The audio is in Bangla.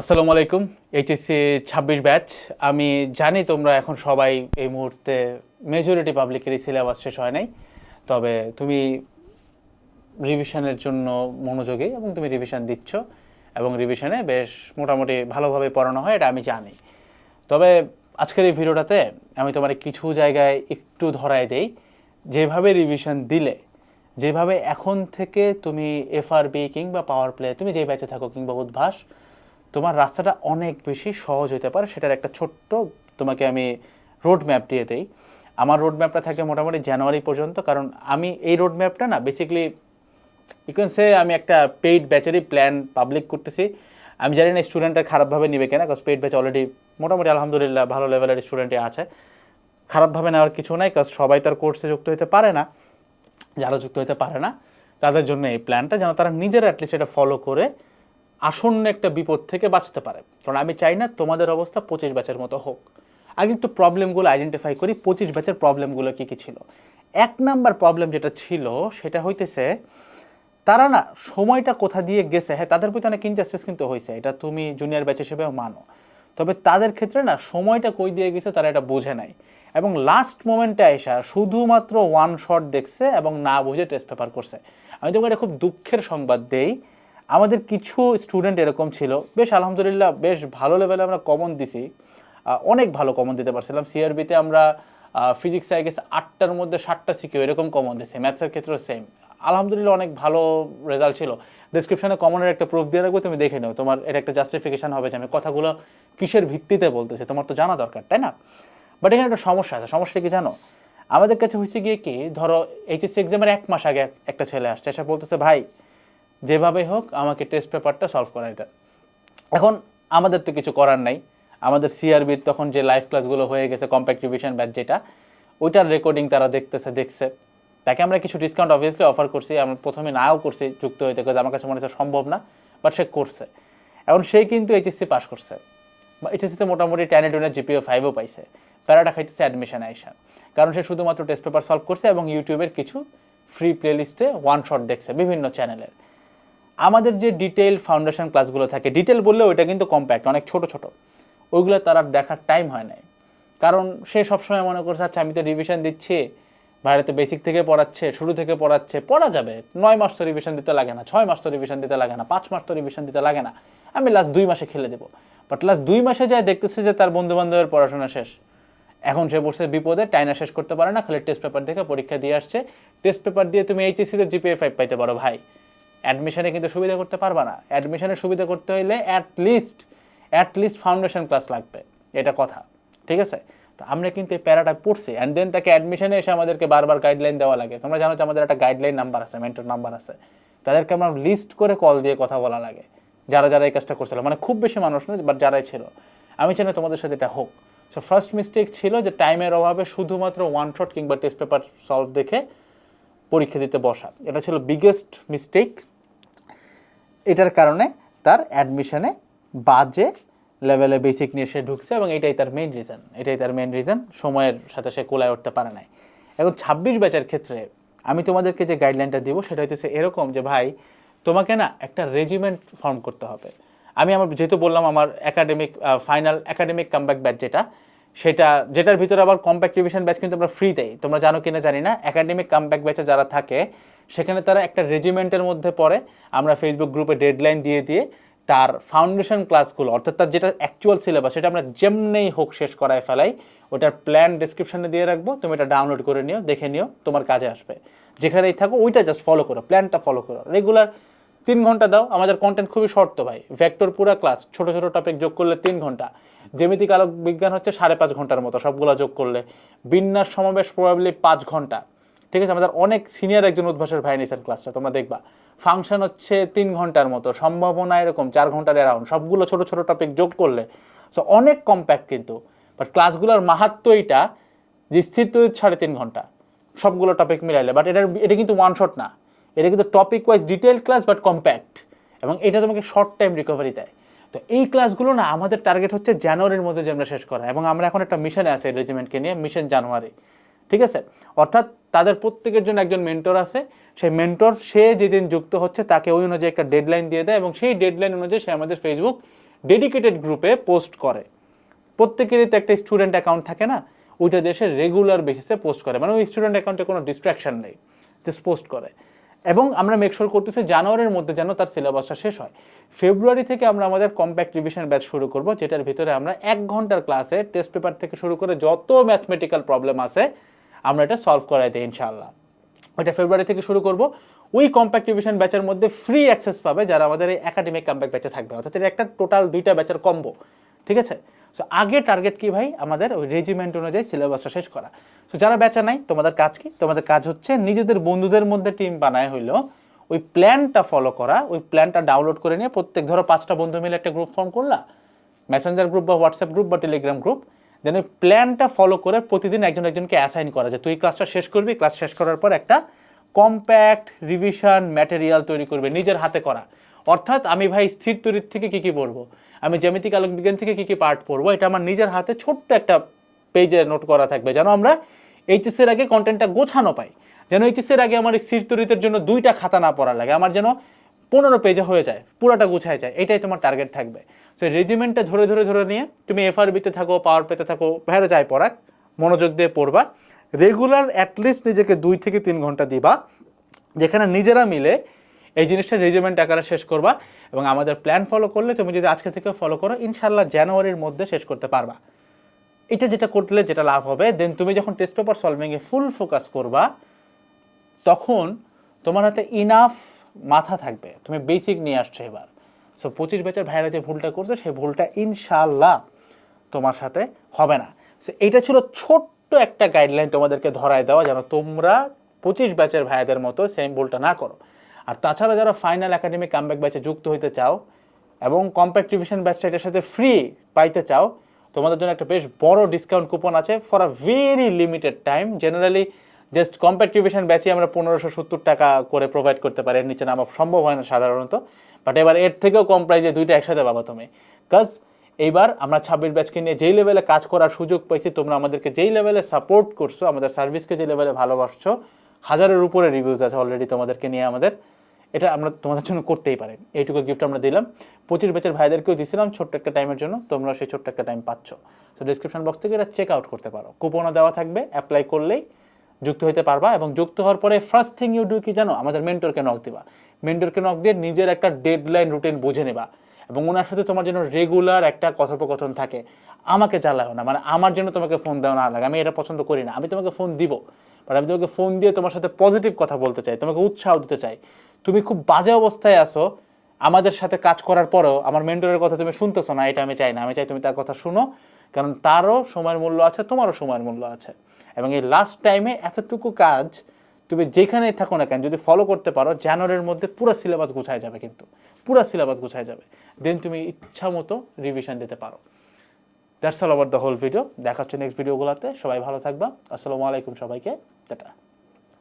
আসসালামু আলাইকুম, এইচএসসি ছাব্বিশ ব্যাচ। আমি জানি তোমরা এখন সবাই এই মুহূর্তে মেজরিটি পাবলিকেরই সিলেবাস শেষ হয় নাই, তবে তুমি রিভিশনের জন্য মনোযোগী এবং তুমি রিভিশন দিচ্ছ এবং রিভিশনে বেশ মোটামুটি ভালোভাবে পড়ানো হয়, এটা আমি জানি। তবে আজকের এই ভিডিওটাতে আমি তোমার কিছু জায়গায় একটু ধরায় দেই। যেভাবে রিভিশন দিলে, যেভাবে এখন থেকে তুমি এফআরবি কিংবা পাওয়ার প্লে তুমি যেই ব্যাচে থাকো কিংবা উদ্ভাস তোমার রাস্তাটা অনেক বেশি সহজ হতে পারে। সেটার একটা ছোট্ট তোমাকে আমি রোড ম্যাপ দিয়ে দেই। আমার রোড ম্যাপটা থাকে মোটামুটি জানুয়ারি পর্যন্ত, কারণ আমি এই রোড ম্যাপটা না বেসিক্যালি ইকুয়েন্সে আমি একটা পেইড ব্যাচেরই প্ল্যান পাবলিক করতেছি। আমি জানি না স্টুডেন্টরা খারাপভাবে নেবে কেনা কাজ পেইড ব্যাচ অলরেডি মোটামুটি আলহামদুলিল্লাহ ভালো লেভেলের স্টুডেন্টই আছে। খারাপভাবে নেওয়ার কিছু নাই কাজ সবাই তার কোর্সে যুক্ত হতে পারে না, যারা যুক্ত হতে পারে না, তাদের জন্য এই প্ল্যানটা যেন তারা নিজেরা অ্যাটলিস্ট এটা ফলো করে আসন্ন একটা বিপদ থেকে বাঁচতে পারে। কারণ আমি চাই না তোমাদের অবস্থা পঁচিশ ব্যাচের মতো হোক। আগে একটু প্রবলেমগুলো আইডেন্টিফাই করি, পঁচিশ ব্যাচের প্রবলেমগুলো কী কী ছিল। এক নাম্বার প্রবলেম যেটা ছিল, সেটা হইতেছে তারা না সময়টা কোথা দিয়ে গেছে হ্যাঁ তাদের প্রতি অনেক ইনজাস্টিস কিন্তু হয়েছে এটা তুমি জুনিয়র ব্যাচ হিসেবেও মানো। তবে তাদের ক্ষেত্রে না সময়টা কই দিয়ে গেছে তারা এটা বোঝে নাই। এবং লাস্ট মোমেন্টে এসা শুধুমাত্র ওয়ান শট দেখছে এবং না বুঝে টেস্ট পেপার করছে। আমি তোমাকে এটা খুব দুঃখের সংবাদ দেই। আমাদের কিছু স্টুডেন্ট এরকম ছিল। বেশ আলহামদুলিল্লাহ বেশ ভালো লেভেলে আমরা কমন দিছি। অনেক ভালো কমন দিতে পারছিলাম। সিআরবিতে আমরা ফিজিক্স আই গেস আটটার মধ্যে সাতটা শিখেও এরকম কমন দিছি। ম্যাথসের ক্ষেত্রেও সেম আলহামদুলিল্লাহ অনেক ভালো রেজাল্ট ছিল। ডিসক্রিপশনে কমনের একটা প্রুফ দিয়ে রাখব, তুমি দেখে নাও। তোমার এটা একটা জাস্টিফিকেশন হবে যে আমি কথাগুলো কিসের ভিত্তিতে বলতেছি, তোমার তো জানা দরকার, তাই না? বাট এখানে একটা সমস্যা আছে। সমস্যা কি জানো? আমাদের কাছে হয়েছে গিয়ে কি, ধরো এইচএসসি এক্সামের এক মাস আগে একটা ছেলে আসছে এসে বলতেছে, ভাই যেভাবে হোক, আমাকে টেস্ট পেপারটা সলভ করাই দেন। এখন আমাদের তো কিছু করার নাই। আমাদের সিআরবির তখন যে লাইভ ক্লাসগুলো হয়ে গেছে কম্প্যাক্ট রিভিশন ব্যাচ যেটা, ওইটার রেকর্ডিং তারা দেখতেছে, দেখছে। তাকে আমরা কিছু ডিসকাউন্ট অবভিয়াসলি অফার করছি, আমরা প্রথমে নাও করছি যুক্ত হইতে কাজ আমার কাছে মনে হচ্ছে সম্ভব না বাট সে করছে। এখন সে কিন্তু এইচএসসি পাস করছে। বা এইচএসসিতে মোটামুটি টেনে টেনে জিপিও ফাইভও পাইছে। প্যারাটা খাইতেছে অ্যাডমিশন আইসা। কারণ সে শুধুমাত্র টেস্ট পেপার সলভ করছে এবং ইউটিউবের কিছু ফ্রি প্লেলিস্টে ওয়ান শট দেখছে বিভিন্ন চ্যানেলের আমাদের যে ডিটেল ফাউন্ডেশন ক্লাসগুলো থাকে ডিটেল বললেও ওইটা কিন্তু কম্প্যাক্ট অনেক ছোট ছোট। ওইগুলো তার দেখার টাইম হয় নাই। কারণ সে সবসময় মনে করছে আচ্ছা আমি তো রিভিশন দিচ্ছি বাইরেতে বেসিক থেকে পড়াচ্ছে, শুরু থেকে পড়াচ্ছে, পড়া যাবে। নয় মাস তো রিভিশন দিতে লাগে না, ছয় মাস তো রিভিশন দিতে লাগে না, পাঁচ মাস তো রিভিশন দিতে লাগে না। আমি লাস্ট দুই মাসে খেলে দেবো। বাট লাস্ট দুই মাসে যায় দেখতেছে যে তার বন্ধু বান্ধবের পড়াশোনা শেষ। এখন সে পড়ছে বিপদে, টাইনা শেষ করতে পারে না, খালি টেস্ট পেপার দেখে পরীক্ষা দিয়ে আসছে। টেস্ট পেপার দিয়ে তুমি এইচএসসিতে জিপিএ ফাইভ পাইতে পারো, ভাই। অ্যাডমিশনে কিন্তু সুবিধা করতে পারবা না। অ্যাডমিশনের সুবিধা করতে হইলে at least at least foundation class লাগবে। এটা কথা। ঠিক আছে? তো আমরা কিন্তু এই প্যারাটা পড়ছি। অ্যান্ড দেন তাকে অ্যাডমিশনে এসে আমাদেরকে বারবার গাইডলাইন দেওয়া লাগে। তোমরা জানো যে আমাদের একটা গাইডলাইন নাম্বার আছে মেন্টর নাম্বার আছে। তাদেরকে আমরা লিস্ট করে কল দিয়ে কথা বলা লাগে। যারা যারা এই কাজটা করছিল। মানে খুব বেশি মানুষ না বাট যারাই ছিল। আমি চাই তোমাদের সাথে এটা হোক। সো ফার্স্ট মিস্টেক ছিল যে টাইমের অভাবে শুধুমাত্র ওয়ান শট কিংবা টেস্ট পেপার সলভ দেখে পরীক্ষা দিতে বসা। এটা ছিল বিগেস্ট মিস্টেক এটার কারণে তার অ্যাডমিশনে বাজে লেভেলে বেসিক নিয়ে সে ঢুকছে এবং এটাই তার মেইন রিজন এটাই তার মেইন রিজন সময়ের সাথে সে কোলায় উঠতে পারে নাই। এখন ছাব্বিশ ব্যাচের ক্ষেত্রে আমি তোমাদেরকে যে গাইডলাইনটা দিব, সেটা হইতেছে এরকম যে, ভাই, তোমাকে না একটা রেজিমেন্ট ফর্ম করতে হবে। আমি আমার, যেহেতু বললাম আমার academic final academic comeback batch যেটা সেটা, যেটার ভিতরে আবার কম্প্যাক্ট রিভিশন ব্যাচ কিন্তু আমরা ফ্রি দেই। তোমরা জানো কিনা জানি না একাডেমিক কামব্যাক ব্যাচে যারা থাকে, সেখানে তারা একটা রেজিমেন্টের মধ্যে পড়ে। আমরা ফেসবুক গ্রুপে ডেডলাইন দিয়ে দিয়ে তার ফাউন্ডেশন ক্লাসগুলো অর্থাৎ তার যেটা অ্যাকচুয়াল সিলেবাস সেটা আমরা যেমনেই হোক শেষ করায় ফেলাই, ওটার প্ল্যান ডিসক্রিপশনে দিয়ে রাখব। তুমি এটা ডাউনলোড করে নিও, দেখে নিও, তোমার কাজে আসবে। যেখানেই থাকো, ওইটা জাস্ট ফলো করো প্ল্যানটা ফলো করো। রেগুলার তিন ঘণ্টা দাও, আমাদের কন্টেন্ট খুবই শর্ত ভাই। ভ্যাক্টর পুরা ক্লাস ছোটো ছোটো টপিক যোগ করলে তিন ঘণ্টা। জ্যামিতিক আলোক বিজ্ঞান হচ্ছে সাড়ে পাঁচ ঘণ্টার মতো, সবগুলো যোগ করলে। বিন্যাস সমাবেশ প্রবাবলি পাঁচ ঘণ্টা। ঠিক আছে, আমাদের অনেক সিনিয়র একজন উদ্ভাসের ভাই নিয়েছেন ক্লাসটা তোমরা দেখবা। ফাংশন হচ্ছে তিন ঘণ্টার মতো, সম্ভাবনা এরকম, চার ঘণ্টার অ্যারাউন্ড সবগুলো ছোট ছোট টপিক যোগ করলে। সো অনেক কম্প্যাক্ট কিন্তু বাট ক্লাসগুলোর মাহাত্ম এইটা যে স্থির তৈরি সাড়ে তিন ঘণ্টা, সবগুলো টপিক মিলাইলে। বাট এটার, এটা কিন্তু ওয়ান শট না। এটা কিন্তু topic wise detail class but compact এবং এটা তোমাকে শর্ট টাইম রিকভারি দেয়। তো এই ক্লাসগুলো না আমাদের টার্গেট হচ্ছে জানুয়ারির মধ্যে যে আমরা শেষ করা। এবং আমরা এখন একটা মিশনে আছি রেজিমেন্টকে নিয়ে মিশন জানুয়ারি। ঠিক আছে? অর্থাৎ তাদের প্রত্যেকের জন্য একজন মেন্টর আছে। সেই মেন্টর সে যেদিন যুক্ত হচ্ছে তাকে ওই অনুযায়ী একটা ডেডলাইন দিয়ে দেয় এবং সেই ডেডলাইন অনুযায়ী সে আমাদের ফেসবুক ডেডিকেটেড গ্রুপে পোস্ট করে। প্রত্যেকেরই তো একটা স্টুডেন্ট অ্যাকাউন্ট থাকে না? ওইটা দেশে রেগুলার বেসিসে পোস্ট করে। মানে ওই স্টুডেন্ট অ্যাকাউন্টে কোনো ডিস্ট্রাকশন নেই। জাস্ট পোস্ট করে। এবং আমরা মেকশোর করতেছি জানুয়ারির মধ্যে যেন তার সিলেবাসটা শেষ হয়। ফেব্রুয়ারি থেকে আমরা আমাদের কম্প্যাক্ট রিভিশন ব্যাচ শুরু করব, যেটার ভিতরে আমরা এক ঘণ্টার ক্লাসে টেস্ট পেপার থেকে শুরু করে যত ম্যাথমেটিক্যাল প্রবলেম আছে, আমরা এটা সলভ করাই দিই ইনশাআল্লাহ। ওইটা ফেব্রুয়ারি থেকে শুরু করব। ওই কম্প্যাক্ট রিভিশন ব্যাচের মধ্যে ফ্রি অ্যাক্সেস পাবে যারা আমাদের এই একাডেমিক কম্প্যাক্ট ব্যাচে থাকবে। অর্থাৎ এটা একটা টোটাল দুইটা ব্যাচের কম্বো ঠিক আছে? সো আগে টার্গেট কি ভাই? আমাদের ওই রেজিমেন্ট অনুযায়ী সিলেবাসটা শেষ করা। সো যারা বেচা নাই, তোমাদের কাজ কি? তোমাদের কাজ হচ্ছে নিজেদের বন্ধুদের মধ্যে টিম বানায় হইল, ওই প্ল্যানটা ফলো করা, ওই প্ল্যানটা ডাউনলোড করে নিয়ে প্রত্যেক, ধরো পাঁচটা বন্ধু মিলে একটা গ্রুপ ফর্ম করলা মেসেঞ্জার গ্রুপ বা হোয়াটসঅ্যাপ গ্রুপ বা টেলিগ্রাম গ্রুপ দেন ওই প্ল্যানটা ফলো করে প্রতিদিন একজন একজনকে অ্যাসাইন করা যে, তুই ক্লাসটা শেষ করবি ক্লাস শেষ করার পর একটা কম্প্যাক্ট রিভিশন ম্যাটেরিয়াল তৈরি করবে, নিজের হাতে করা। অর্থাৎ আমি ভাই স্থির তৈরির থেকে কি কি পড়ব? আমি জ্যামিতিক আলোক বিজ্ঞান থেকে কি কি পার্ট পড়ব? এটা আমার নিজের হাতে ছোট্ট একটা পেজে নোট করা থাকবে, যেন আমরা এইচএস এর আগে কন্টেন্টটা গোছানো পাই। যেন এইচএস এর আগে আমার এই স্থির তৈরিতের জন্য দুইটা খাতা না পড়া লাগে, আমার যেন পনেরো পেজে হয়ে যায়, পুরাটা গুছায় যায়, এটাই তোমার টার্গেট থাকবে। সো রেজিমেন্টটা ধরে ধরে ধরে নিয়ে তুমি এফআরবিতে থাকো পাওয়ার পেতে থাকো, বাইরে যায় পড়াক, মনোযোগ দিয়ে পড়বা। রেগুলার অ্যাটলিস্ট নিজেকে দুই থেকে তিন ঘণ্টা দিবা, যেখানে নিজেরা মিলে এই জিনিসটা রেজিমেন্ট আকারে শেষ করবা এবং আমাদের প্ল্যান ফলো করলে তুমি যদি আজকে থেকে ফলো করো ইনশাল্লাহ জানুয়ারির মধ্যে শেষ করতে পারবা। এটা যেটা করলে যেটা লাভ হবে দেন তুমি যখন টেস্ট পেপার সলভিংয়ে ফুল ফোকাস করবা, তখন তোমার হাতে ইনাফ মাথা থাকবে। তুমি বেসিক নিয়ে আসছো এবার। সো পঁচিশ বছর ভাইরা যে ভুলটা করছ, সেই ভুলটা ইনশাল্লাহ তোমার সাথে হবে না। সো এইটা ছিল ছোট্ট একটা গাইডলাইন তোমাদেরকে ধরায় দেওয়া, যেন তোমরা পঁচিশ ব্যাচের ভাইয়াদের মতো সেম ভুলটা না করো। আর তাছাড়া যারা ফাইনাল একাডেমিক কামব্যাক ব্যাচে যুক্ত হইতে চাও এবং কম্প্যাক্ট রিভিশন ব্যাচটা এটার সাথে ফ্রি পাইতে চাও, তোমাদের জন্য একটা বেশ বড় ডিসকাউন্ট কুপন আছে for a very limited time generally just compact revision ব্যাচে আমরা পনেরোশো সত্তর টাকা করে প্রোভাইড করতে পারি। এর নিচে নামা সম্ভব হয় না সাধারণত। বাট এবার এর থেকেও কম প্রাইসে দুইটা একসাথে পাবা তুমি। কাজ এইবার আমরা ছাব্বিশ ব্যাচকে নিয়ে যেই লেভেলে কাজ করার সুযোগ পাইছি, তোমরা আমাদেরকে যেই লেভেলে সাপোর্ট করছ, আমাদের সার্ভিসকে যে লেভেলে ভালোবাসছো, হাজারের উপরে রিভিউজ আছে অলরেডি তোমাদেরকে নিয়ে আমাদের। এটা আমরা তোমাদের জন্য করতেই পারি। এইটুকু গিফট আমরা দিলাম। পঁচিশ ব্যাচের ভাইদেরকেও দিছিলাম ছোট্ট একটা টাইমের জন্য। তোমরা সেই ছোট্ট একটা টাইম পাচ্ছ। তো ডিসক্রিপশন বক্স থেকে এটা চেক আউট করতে পারো। কুপনও দেওয়া থাকবে অ্যাপ্লাই করলেই যুক্ত হতে পারবা এবং যুক্ত হওয়ার পরে ফার্স্ট থিং ইউ ডু কি জানো? আমাদের মেন্টরকে নক দিবা। মেন্টরকে নক দিয়ে নিজের একটা ডেডলাইন রুটিন বুঝে নেবা এবং ওনার সাথে তোমার জন্য রেগুলার একটা কথোপকথন থাকে। আমাকে জ্বালাও না মানে আমার জন্য তোমাকে ফোন দেওয়া না লাগে। আমি এটা পছন্দ করি না। আমি তোমাকে ফোন দিব। বাট আমি তোমাকে ফোন দিয়ে তোমার সাথে পজিটিভ কথা বলতে চাই, তোমাকে উৎসাহ দিতে চাই। তুমি খুব বাজে অবস্থায় আসো আমাদের সাথে কাজ করার পরেও আমার মেন্টরের কথা তুমি শুনতেছো না, এটা আমি চাই না। আমি চাই তুমি তার কথা শুনো, কারণ তারও সময়ের মূল্য আছে, তোমারও সময়ের মূল্য আছে। এবং এই লাস্ট টাইমে এতটুকু কাজ তুমি যেখানেই থাকো না কেন, যদি ফলো করতে পারো, জানুয়ারির মধ্যে পুরো সিলেবাস গুছায় যাবে কিন্তু। পুরো সিলেবাস গুছায় যাবে। দেন তুমি ইচ্ছা মতো রিভিশন দিতে পারো। That's all over the whole video দেখা নেক্সট ভিডিওগুলোতে সবাই ভালো থাকবা। আসসালামু আলাইকুম সবাইকে। টাটা।